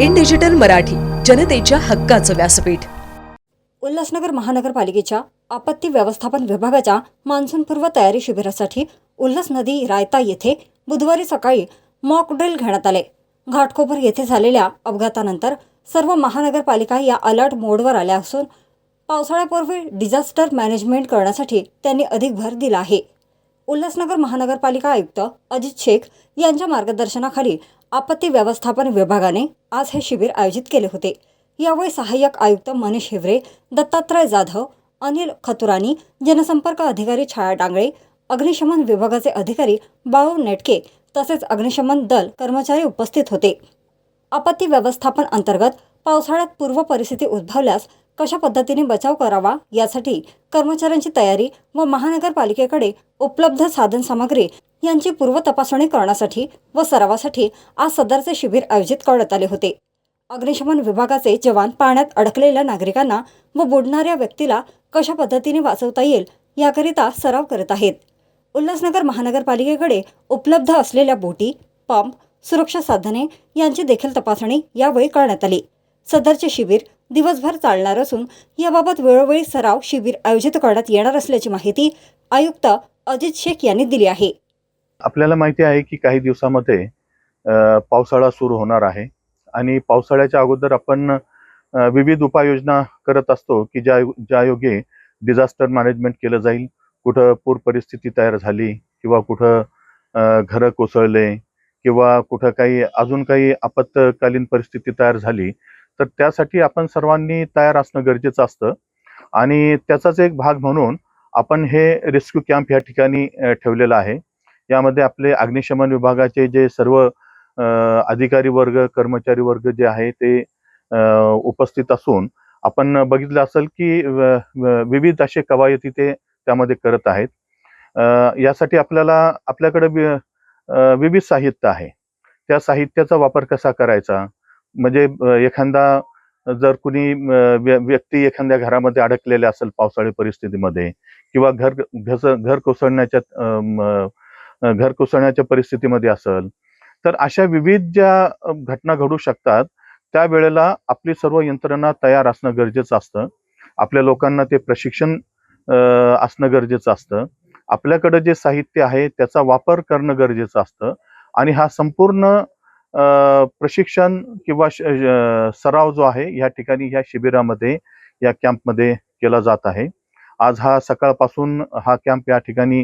In digital Marathi जनतेच्या हक्काचं व्यासपीठ. उल्हासनगर महानगरपालिकेच्या आपत्ती व्यवस्थापन विभागाच्या मान्सूनपूर्व तयारी शिबिरासाठी उल्हास नदी रायता येथे बुधवारी सकाळी मॉक ड्रिल घेण्यात आले. घाटकोपर येथे झालेल्या अपघातानंतर सर्व महानगरपालिका या अलर्ट मोडवर आल्या असून पावसाळ्यापूर्वी डिझास्टर मॅनेजमेंट करण्यासाठी त्यांनी अधिक भर दिला आहे. उल्हासनगर महानगरपालिका आयुक्त अजित शेख यांच्या मार्गदर्शनाखाली आपत्ती व्यवस्थापन विभागाने आज हे शिबिर आयोजित केले होते. यावेळी सहाय्यक आयुक्त मनीष हिवरे दत्तात्रय जाधव अनिल खतुरानी जनसंपर्क अधिकारी छाया डांगळे अग्निशमन विभागाचे अधिकारी बाळू नेटके तसेच अग्निशमन दल कर्मचारी उपस्थित होते. आपत्ती व्यवस्थापन अंतर्गत पावसाळ्यात पूर्व परिस्थिती उद्भवल्यास कशा पद्धतीने बचाव करावा यासाठी कर्मचाऱ्यांची तयारी व महानगरपालिकेकडे उपलब्ध साधनसामग्री यांची पूर्वतपासणी करण्यासाठी व सरावासाठी आज सदरचे शिबिर आयोजित करण्यात आले होते. अग्निशमन विभागाचे जवान पाण्यात अडकलेल्या नागरिकांना व बुडणाऱ्या व्यक्तीला कशा पद्धतीने वाचवता येईल याकरिता सराव करत आहेत. उल्हासनगर महानगरपालिकेकडे उपलब्ध असलेल्या बोटी पंप सुरक्षा साधने यांची देखील तपासणी यावेळी करण्यात आली. सदरचे शिबिर दिवसभर चालणार असून याबाबत वेळोवेळी सराव शिबिर आयोजित करण्यात येणार असल्याची माहिती आयुक्त अजित शेख यांनी दिली आहे. आपल्याला माहिती आहे की काही दिवसामध्ये पावसाळा सुरू होणार आहे आणि पावसाळ्याच्या अगोदर आपण विविध उपाययोजना करत असतो की ज्या ज्या योगे डिझास्टर मॅनेजमेंट केलं जाईल. कुठं पूर परिस्थिती तयार झाली किंवा कुठं घरं कोसळले किंवा कुठं काही अजून काही आपत्कालीन परिस्थिती तयार झाली तर त्यासाठी आपण सर्वांनी तयार असणं गरजेचं असतं. आणि त्याचाच एक भाग म्हणून आपण हे रेस्क्यू कॅम्प या ठिकाणी ठेवलेलं आहे. यामध्ये आपले अग्निशमन विभागाचे जे सर्व अधिकारी वर्ग कर्मचारी वर्ग जे आहे ते उपस्थित असून आपण बघितलं असेल की विविध असे कवायती ते त्यामध्ये करत आहेत. यासाठी आपल्याला आपल्याकडे विविध साहित्य आहे. त्या साहित्याचा वापर कसा करायचा? म्हणजे एखादा जर कुणी व्य- व्यक्ती एखाद्या घरामध्ये अडकलेल्या असेल पावसाळी परिस्थितीमध्ये किंवा घर घस- घर कोसळण्याच्या घर कोसळण्याच्या परिस्थितीमध्ये असेल तर अशा विविध ज्या घटना घडू शकतात त्यावेळेला आपली सर्व यंत्रणा तयार असणं गरजेचं असतं. आपल्या लोकांना ते प्रशिक्षण असणं गरजेचं असतं. आपल्याकडे जे साहित्य आहे त्याचा वापर करणं गरजेचं असतं आणि हा संपूर्ण प्रशिक्षण किंवा श- सराव जो आहे या ठिकाणी या शिबिरामध्ये या कॅम्पमध्ये केला जात आहे. आज हा सकाळपासून हा कॅम्प या ठिकाणी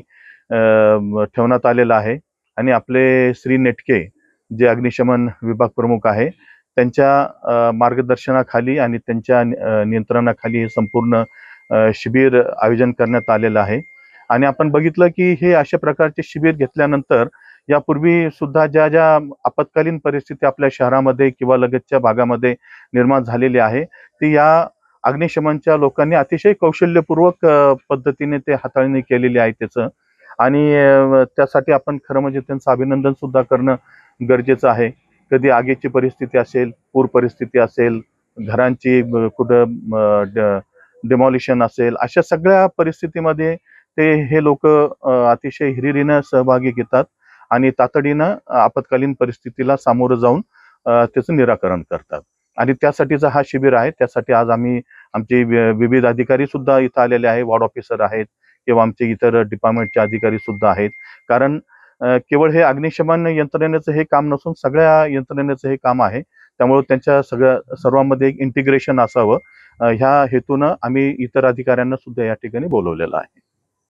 ठेवण्यात आलेला आहे. आणि आपले श्री नेटके जे अग्निशमन विभाग प्रमुख आहे त्यांच्या मार्गदर्शनाखाली आणि त्यांच्या नियंत्रणाखाली संपूर्ण शिबिर आयोजन करण्यात आलेलं आहे. आणि आपण बघितलं की हे अशा प्रकारचे शिबिर घेतल्यानंतर यापूर्वी सुद्धा ज्या ज्या आपत्कालीन परिस्थिती आपल्या शहरामध्ये किंवा लगतच्या भागामध्ये निर्माण झालेली आहे ती या अग्निशमनच्या लोकांनी अतिशय कौशल्यपूर्वक पद्धतीने ते हाताळणी केलेली आहे त्याचं. आणि त्यासाठी आपण खरं म्हणजे त्यांचं अभिनंदन सुद्धा करणं गरजेचं आहे. कधी आगीची परिस्थिती असेल पूर परिस्थिती असेल घरांची कुठं डिमॉलिशन असेल अशा सगळ्या परिस्थितीमध्ये ते हे लोक अतिशय हिरिरीनं सहभागी घेतात. आणि तातडीनं आपत्कालीन परिस्थितीला सामोरं जाऊन त्याचं निराकरण करतात. आणि त्यासाठीचा हा शिबिर आहे. त्यासाठी आज आम्ही आमचे वि- विविध अधिकारी सुद्धा इथं आलेले आहे वॉर्ड ऑफिसर आहेत किंवा आमचे इतर डिपार्टमेंटचे अधिकारी सुद्धा आहेत. कारण केवळ हे अग्निशमन यंत्रणेचं हे काम नसून सगळ्या यंत्रणेचं हे काम आहे. त्यामुळे त्यांच्या सगळ्या सर्वांमध्ये एक इंटिग्रेशन असावं. ह्या हेतूनं आम्ही इतर अधिकाऱ्यांना सुद्धा या ठिकाणी बोलवलेलं आहे.